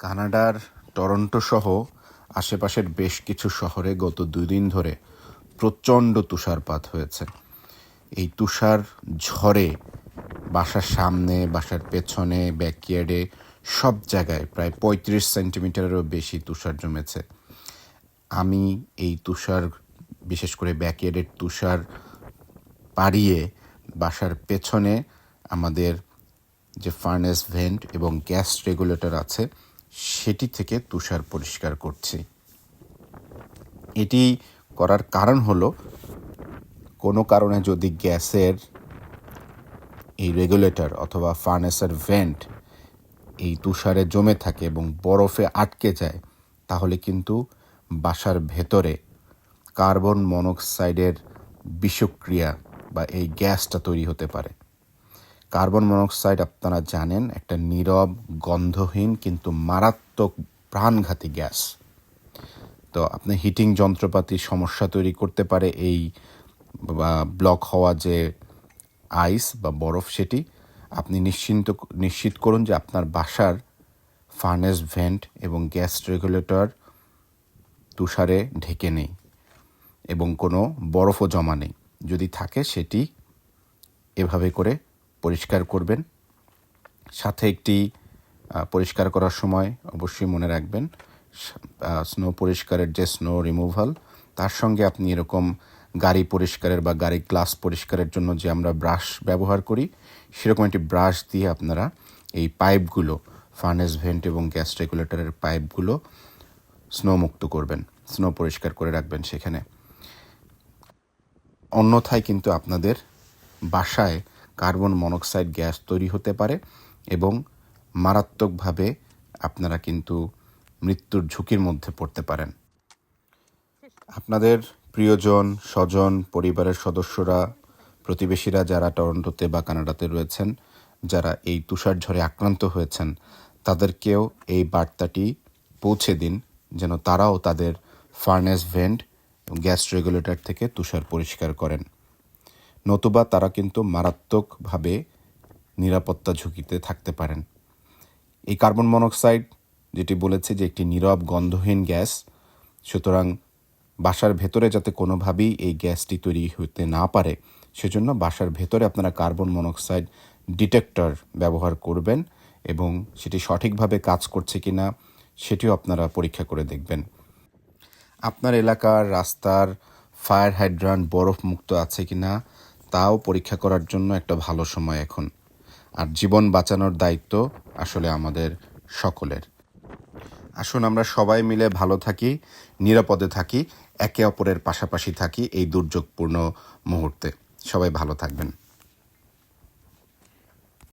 কানাডার টরন্টো সহ আশেপাশের বেশ কিছু শহরে গত দুই দিন ধরে প্রচণ্ড তুষারপাত হয়েছে। এই তুষার ঝড়ে বাসার সামনে, বাসার পেছনে, ব্যাকইয়ার্ডে সব জায়গায় প্রায় পঁয়ত্রিশ সেন্টিমিটারেরও বেশি তুষার জমেছে। আমি এই তুষার, বিশেষ করে ব্যাকইয়ার্ডের তুষার পাড়িয়ে বাসার পেছনে আমাদের যে ফার্নেস ভেন্ট এবং গ্যাস রেগুলেটর আছে সেটি থেকে তুষার পরিষ্কার করছি। এটি করার কারণ হলো, কোনো কারণে যদি গ্যাসের এই রেগুলেটর অথবা ফার্নেসের ভেন্ট এই তুষারে জমে থাকে এবং বরফে আটকে যায়, তাহলে কিন্তু বাসার ভেতরে কার্বন মনোক্সাইডের বিষক্রিয়া বা এই গ্যাসটা তৈরি হতে পারে। কার্বন মনোক্সাইড আপনারা জানেন, একটা নীরব, গন্ধহীন, কিন্তু মারাত্মক প্রাণঘাতী গ্যাস। তো আপনি হিটিং যন্ত্রপাতি সমস্যা তৈরি করতে পারে এই ব্লক হওয়া যে আইস বা বরফ সেটি। আপনি নিশ্চিন্ত, নিশ্চিত করুন যে আপনার বাসার ফার্নেস, ভেন্ট এবং গ্যাস রেগুলেটর তুষারে ঢেকে নেই এবং কোনো বরফও জমা নেই। যদি থাকে সেটি এভাবে করে পরিষ্কার করবেন। সাথে একটি পরিষ্কার করার সময় অবশ্যই মনে রাখবেন স্নো পরিষ্কারের যে স্নো রিমুভাল, তার সঙ্গে আপনি এরকম গাড়ি পরিষ্কারের বা গাড়ি গ্লাস পরিষ্কারের জন্য যে আমরা ব্রাশ ব্যবহার করি, সেরকম একটি ব্রাশ দিয়ে আপনারা এই পাইপগুলো, ফার্নেস, ভেন্ট এবং গ্যাস রেগুলেটরের পাইপগুলো স্নো মুক্ত করবেন, স্নো পরিষ্কার করে রাখবেন সেখানে। অন্যথায় কিন্তু আপনাদের বাসায় কার্বন মনোক্সাইড গ্যাস তৈরি হতে পারে এবং মারাত্মকভাবে আপনারা কিন্তু মৃত্যুর ঝুঁকির মধ্যে পড়তে পারেন। আপনাদের প্রিয়জন, স্বজন, পরিবারের সদস্যরা, প্রতিবেশীরা যারা টরন্টোতে বা কানাডাতে রয়েছেন, যারা এই তুষার ঝড়ে আক্রান্ত হয়েছেন, তাদেরকেও এই বার্তাটি পৌঁছে দিন যেন তারাও তাদের ফার্নেস ভেন্ট গ্যাস রেগুলেটর থেকে তুষার পরিষ্কার করেন। নতুবা তারা কিন্তু মারাত্মকভাবে নিরাপত্তা ঝুঁকিতে থাকতে পারেন। এই কার্বন মনোক্সাইড যেটি বলেছে যে একটি নীরব গন্ধহীন গ্যাস, সুতরাং বাসার ভেতরে যাতে কোনোভাবেই এই গ্যাসটি তৈরি হতে না পারে, সেজন্য বাসার ভেতরে আপনারা কার্বন মনোক্সাইড ডিটেক্টর ব্যবহার করবেন এবং সেটি সঠিকভাবে কাজ করছে কি না সেটিও আপনারা পরীক্ষা করে দেখবেন। আপনার এলাকার রাস্তার ফায়ার হাইড্রান্ট বরফ মুক্ত আছে কিনা তাও পরীক্ষা করার জন্য একটা ভালো সময় এখন। আর জীবন বাঁচানোর দায়িত্ব আসলে আমাদের সকলের। আসুন আমরা সবাই মিলে ভালো থাকি, নিরাপদে থাকি, একে অপরের পাশাপাশি থাকি এই দুর্যোগপূর্ণ মুহূর্তে। সবাই ভালো থাকবেন।